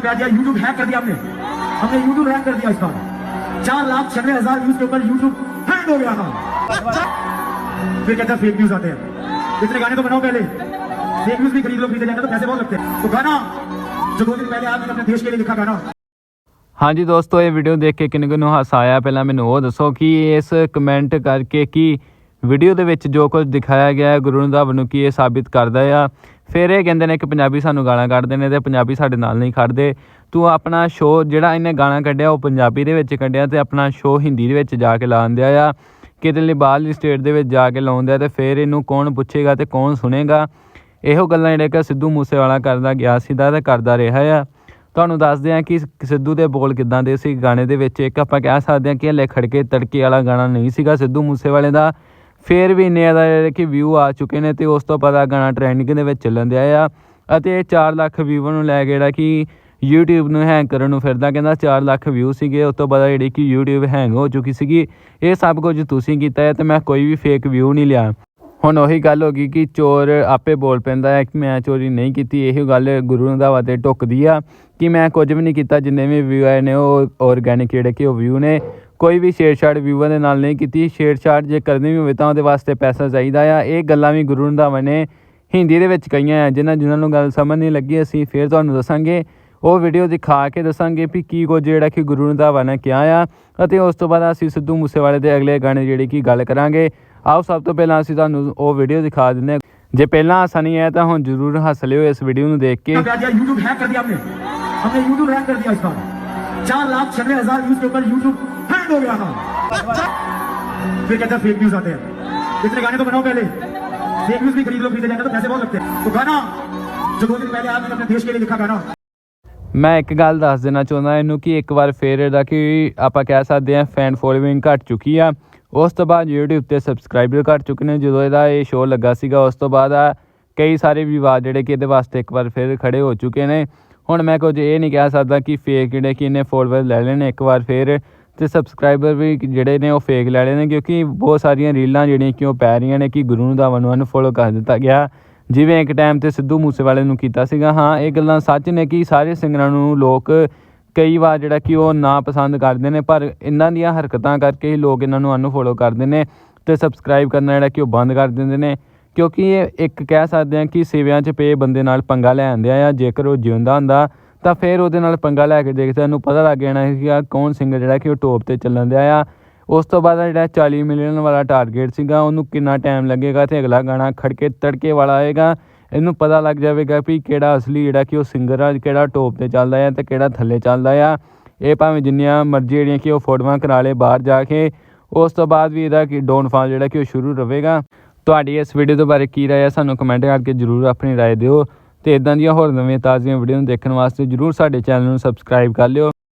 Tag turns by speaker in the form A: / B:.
A: प्यार दिया YouTube hack कर दिया हमने हमने यूट्यूब हैक कर दिया इसका चार लाख छियानवे हजार व्यूज के ऊपर यूट्यूब हैक हो गया था फिर कहते हैं फेक न्यूज आते हैं इतने गाने तो बनाओ पहले फेक न्यूज भी खरीद लो खरीदे जाएंगे तो पैसे बहुत लगते हैं तो गाना जो दो दिन पहले आपने अपने देश के लिए लिखा गाना
B: ਹਾਂਜੀ ਦੋਸਤੋ ਇਹ ਵੀਡੀਓ ਦੇਖ ਕੇ ਕਿੰਨੇ ਕੁ ਨੂੰ ਹਾਸਾ ਆਇਆ ਪਹਿਲਾਂ ਮੈਨੂੰ ਉਹ ਦੱਸੋ ਕਿ ਇਸ ਕਮੈਂਟ ਕਰਕੇ ਕਿ ਵੀਡੀਓ ਦੇ ਵਿੱਚ ਜੋ ਕੁਝ ਦਿਖਾਇਆ ਗਿਆ ਹੈ, ਗੁਰੂ ਰੰਧਾਵਾ ਨੂੰ ਕੀ ਇਹ ਸਾਬਿਤ ਕਰਦਾ ਆ? ਫਿਰ ਇਹ ਕਹਿੰਦੇ ਨੇ ਕਿ ਪੰਜਾਬੀ ਸਾਨੂੰ ਗਾਲਾਂ ਕੱਢਦੇ ਨੇ ਤੇ ਪੰਜਾਬੀ ਸਾਡੇ ਨਾਲ ਨਹੀਂ ਖੜਦੇ। ਤੂੰ ਆਪਣਾ ਸ਼ੋਅ ਜਿਹੜਾ ਇਹਨੇ ਗਾਣਾ ਕੱਢਿਆ, ਉਹ ਪੰਜਾਬੀ ਦੇ ਵਿੱਚ ਕੱਢਿਆ ਤੇ ਆਪਣਾ ਸ਼ੋਅ ਹਿੰਦੀ ਦੇ ਵਿੱਚ ਜਾ ਕੇ ਲਾਉਂਦਿਆ ਆ। ਕਿਤੇ ਲਈ ਬਾਹਰਲੀ ਸਟੇਟ ਦੇ ਵਿੱਚ ਜਾ ਕੇ ਲਾਉਂਦਿਆ ਤੇ ਫਿਰ ਇਹਨੂੰ ਕੌਣ ਪੁੱਛੇਗਾ ਤੇ ਕੌਣ ਸੁਣੇਗਾ? ਇਹੋ ਗੱਲਾਂ ਜਿਹੜੇ ਕਿ ਸਿੱਧੂ ਮੂਸੇਵਾਲਾ ਕਰਦਾ ਗਿਆ ਸੀਦਾ ਤੇ ਕਰਦਾ ਰਿਹਾ ਆ। ਤੁਹਾਨੂੰ ਦੱਸਦੇ ਹਾਂ ਕਿ ਸਿੱਧੂ ਦੇ ਬੋਲ ਕਿਦਾਂ ਦੇ ਸੀ ਗਾਣੇ ਦੇ ਵਿੱਚ। ਇੱਕ ਆਪਾਂ ਕਹਿ ਸਕਦੇ ਹਾਂ ਕਿ ਹਲੇ ਖੜਕੇ ਤੜਕੇ ਵਾਲਾ ਗਾਣਾ ਨਹੀਂ ਸੀਗਾ ਸਿੱਧੂ ਮੂਸੇਵਾਲੇ ਦਾ। ਫਿਰ ਵੀ ਇੰਨੇ ਜ਼ਿਆਦਾ ਜਿਹੜੇ ਕਿ ਵਿਊ ਆ ਚੁੱਕੇ ਨੇ ਤੇ ਉਸ ਤੋਂ ਪਤਾ ਗਾਣਾ ਟ੍ਰੈਂਡਿੰਗ ਦੇ ਵਿੱਚ ਚੱਲਣ ਦਿਆ ਆ। ਅਤੇ ਇਹ 4 ਲੱਖ ਵਿਊ ਨੂੰ ਲੈ ਕੇ ਜਿਹੜਾ ਕਿ YouTube ਨੂੰ ਹੈਂਗ ਕਰਨ ਨੂੰ ਫਿਰਦਾ, ਕਹਿੰਦਾ 4 ਲੱਖ ਵਿਊ ਸੀਗੇ, ਉਸ ਤੋਂ ਬਾਅਦ ਜਿਹੜੀ ਕਿ YouTube ਹੈਂਗ ਹੋ ਚੁੱਕੀ ਸੀਗੀ। ਇਹ ਸਭ ਕੁਝ ਤੁਸੀਂ ਕੀਤਾ ਹੈ ਤੇ ਮੈਂ ਕੋਈ ਵੀ ਫੇਕ ਵਿਊ ਨਹੀਂ ਲਿਆ। ਹੁਣ ਉਹੀ ਗੱਲ ਹੋ ਗਈ ਕਿ ਚੋਰ ਆਪੇ ਬੋਲ ਪੈਂਦਾ ਹੈ ਕਿ ਮੈਂ ਚੋਰੀ ਨਹੀਂ ਕੀਤੀ, ਇਹੀ ਗੱਲ ਗੁਰੂ ਰੰਧਾਵਾ ਤੇ ਟੁੱਕਦੀ ਆ ਕਿ ਮੈਂ ਕੁਝ ਵੀ ਨਹੀਂ ਕੀਤਾ, ਜਿੰਨੇ ਵੀ ਵਿਊ ਆਏ ਨੇ ਉਹ ਆਰਗੈਨਿਕ ਜਿਹੜੇ ਕਿ ਉਹ ਵਿਊ ਨੇ। ਕੋਈ ਵੀ ਛੇੜਛਾੜ ਵਿਊਆਂ ਦੇ ਨਾਲ ਨਹੀਂ ਕੀਤੀ ਛੇੜਛਾੜ ਜੇ ਕਰਨੀ ਵੀ ਹੋਵੇ ਤਾਂ ਉਹਦੇ ਵਾਸਤੇ ਪੈਸਾ ਚਾਹੀਦਾ ਆ ਇਹ ਗੱਲਾਂ ਵੀ ਗੁਰੂ ਰੰਧਾਵਾ ਨੇ ਹਿੰਦੀ ਦੇ ਵਿੱਚ ਕਹੀਆਂ ਆ ਜਿਨ੍ਹਾਂ ਜਿਨ੍ਹਾਂ ਨੂੰ ਗੱਲ ਸਮਝ ਨਹੀਂ ਲੱਗੀ ਅਸੀਂ ਫੇਰ ਤੁਹਾਨੂੰ ਦੱਸਾਂਗੇ ਉਹ ਵੀਡੀਓ ਦਿਖਾ ਕੇ ਦੱਸਾਂਗੇ ਵੀ ਕੀ ਕੁਝ ਜਿਹੜਾ ਕਿ ਗੁਰੂ ਰੰਧਾਵਾ ਨੇ ਕਿਹਾ ਆ ਅਤੇ ਉਸ ਤੋਂ ਬਾਅਦ ਅਸੀਂ ਸਿੱਧੂ ਮੂਸੇਵਾਲੇ ਦੇ ਅਗਲੇ ਗਾਣੇ ਜਿਹੜੀ ਕਿ ਗੱਲ ਕਰਾਂਗੇ ਆਓ ਸਭ ਤੋਂ ਪਹਿਲਾਂ ਅਸੀਂ ਤੁਹਾਨੂੰ ਉਹ ਵੀਡੀਓ ਦਿਖਾ ਦਿੰਦੇ ਹਾਂ ਜੇ ਪਹਿਲਾਂ ਹਾਸਾ ਨਹੀਂ ਆਇਆ ਤਾਂ ਹੁਣ ਜ਼ਰੂਰ ਹੱਸ ਲਿਓ ਇਸ ਵੀਡੀਓ ਨੂੰ ਦੇਖ ਕੇ
A: प्यार दिया यूट्यूब हैक कर दिया हमने हमने यूट्यूब हैक कर दिया इसका चार लाख छियानवे हजार व्यूज के ऊपर यूट्यूब हैक हो गया था फिर कहते हैं फेक न्यूज आते हैं इतने गाने तो बनाओ पहले फेक न्यूज भी खरीद लो खरीदे जाएंगे तो पैसे बहुत लगते हैं तो गाना जो दो दिन पहले आपने अपने देश के लिए लिखा गाना
B: ਮੈਂ ਇੱਕ ਗੱਲ ਦੱਸ ਦੇਣਾ ਚਾਹੁੰਦਾ ਇਹਨੂੰ ਕਿ ਇੱਕ ਵਾਰ ਫੇਰ ਇਹਦਾ ਕਿ ਆਪਾਂ ਕਹਿ ਸਕਦੇ ਹਾਂ ਫੈਨ ਫੋਲੋਇੰਗ ਘਟ ਚੁੱਕੀ ਆ ਉਸ ਤੋਂ ਬਾਅਦ YouTube ਤੇ ਸਬਸਕ੍ਰਾਈਬਰ ਘਟ ਚੁੱਕੇ ਨੇ ਜਦੋਂ ਇਹਦਾ ਇਹ ਸ਼ੋਅ ਲੱਗਾ ਸੀਗਾ ਉਸ ਤੋਂ ਬਾਅਦ ਆ ਕਈ ਸਾਰੇ ਵਿਵਾਦ ਜਿਹੜੇ ਕਿ ਇਹਦੇ ਵਾਸਤੇ ਇੱਕ ਵਾਰ ਫੇਰ ਖੜੇ ਹੋ ਚੁੱਕੇ ਨੇ ਹੁਣ ਮੈਂ ਕੁਝ ਇਹ ਨਹੀਂ ਕਹਿ ਸਕਦਾ ਕਿ ਫੇਕ ਜਿਹੜੇ ਕਿ ਇਹਨੇ ਫੋਲੋਅਰ ਲੈ ਲੈਣੇ ਇੱਕ ਵਾਰ ਫੇਰ ਤੇ ਸਬਸਕ੍ਰਾਈਬਰ ਵੀ ਜਿਹੜੇ ਨੇ ਉਹ ਫੇਕ ਲੈ ਲਏ ਨੇ, ਕਿਉਂਕਿ ਬਹੁਤ ਸਾਰੀਆਂ ਰੀਲਾਂ ਜਿਹੜੀਆਂ ਕਿ ਉਹ ਪੈ ਰਹੀਆਂ ਨੇ ਕਿ ਗੁਰੂ ਰੰਧਾਵਾ ਨੂੰ ਅਨਫੋਲੋ ਕਰ ਦਿੱਤਾ ਗਿਆ। ਜਿਵੇਂ ਇੱਕ ਟਾਈਮ ਤੇ ਸਿੱਧੂ ਮੂਸੇਵਾਲੇ ਨੂੰ ਕੀਤਾ ਸੀਗਾ। ਹਾਂ, ਇਹ ਗੱਲਾਂ ਸੱਚ ਨੇ ਕਿ ਸਾਰੇ ਸਿੰਗਰਾਂ ਨੂੰ ਲੋਕ ਕਈ ਵਾਰ ਜਿਹੜਾ ਕਿ ਉਹ ਨਾ ਪਸੰਦ ਕਰਦੇ ਨੇ, ਪਰ ਇਹਨਾਂ ਦੀਆਂ ਹਰਕਤਾਂ ਕਰਕੇ ਹੀ ਲੋਕ ਇਹਨਾਂ ਨੂੰ ਅਨਫੋਲੋ ਕਰਦੇ ਨੇ ਤੇ ਸਬਸਕ੍ਰਾਈਬ ਕਰਨਾ ਜਿਹੜਾ ਕਿ ਉਹ ਬੰਦ ਕਰ ਦਿੰਦੇ ਨੇ। ਕਿਉਂਕਿ ਇਹ ਇੱਕ ਕਹਿ ਸਕਦੇ ਹਾਂ ਕਿ ਸੇਵਿਆਂ 'ਚ ਪਏ ਬੰਦੇ ਨਾਲ ਪੰਗਾ ਲੈ ਆਂਦੇ ਆ ਜੇਕਰ ਉਹ ਜਿਉਂਦਾ ਹੁੰਦਾ ਤਾਂ ਫਿਰ ਉਹਦੇ ਨਾਲ ਪੰਗਾ ਲੈ ਕੇ ਦੇਖਦੇ ਇਹਨੂੰ ਪਤਾ ਲੱਗ ਜਾਣਾ ਸੀ ਕਿ ਆਹ ਕੌਣ ਸਿੰਗਰ ਜਿਹੜਾ ਕਿ ਉਹ ਟੋਪ ਤੇ ਚੱਲਣ ਦਿਆ ਆ। ਉਸ ਤੋਂ ਬਾਅਦ ਜਿਹੜਾ 40 ਮਿਲੀਅਨ ਵਾਲਾ ਟਾਰਗੇਟ ਸੀਗਾ, ਉਹਨੂੰ ਕਿੰਨਾ ਟਾਈਮ ਲੱਗੇਗਾ? ਤੇ ਅਗਲਾ ਗਾਣਾ ਖੜਕੇ ਤੜਕੇ ਵਾਲਾ ਆਏਗਾ। ਇਹਨੂੰ ਪਤਾ ਲੱਗ ਜਾਵੇਗਾ ਵੀ ਕਿਹੜਾ ਅਸਲੀ ਜਿਹੜਾ ਕਿ ਉਹ ਸਿੰਗਰ ਆ, ਕਿਹੜਾ ਟੋਪ ਤੇ ਚੱਲਦਾ ਆ ਤੇ ਕਿਹੜਾ ਥੱਲੇ ਚੱਲਦਾ ਆ। ਇਹ ਭਾਵੇਂ ਜਿੰਨੀਆਂ ਮਰਜ਼ੀ ਜਿਹੜੀਆਂ ਕਿ ਉਹ ਫੋਟੋਆਂ ਕਰਾ ਲੇ ਬਾਹਰ ਜਾ ਕੇ। ਉਸ ਤੋਂ ਬਾਅਦ ਵੀ ਇਹਦਾ ਕਿ ਡਾਊਨਫਾਲ ਜਿਹੜਾ ਕਿ ਉਹ ਸ਼ੁਰੂ ਰਹੇਗਾ ਤੁਹਾਡੀ ਇਸ ਵੀਡੀਓ ਦੇ ਬਾਰੇ ਕੀ ਰਾਏ ਹੈ ਸਾਨੂੰ ਕਮੈਂਟ ਕਰਕੇ ਜਰੂਰ ਆਪਣੀ ਰਾਏ ਦਿਓ। ਤੇ ਇਦਾਂ ਦੀਆਂ ਹੋਰ ਨਵੀਆਂ ਤਾਜ਼ੀਆਂ ਵੀਡੀਓ ਨੂੰ ਦੇਖਣ ਵਾਸਤੇ ਜਰੂਰ ਸਾਡੇ ਚੈਨਲ ਨੂੰ ਸਬਸਕ੍ਰਾਈਬ ਕਰ ਲਿਓ।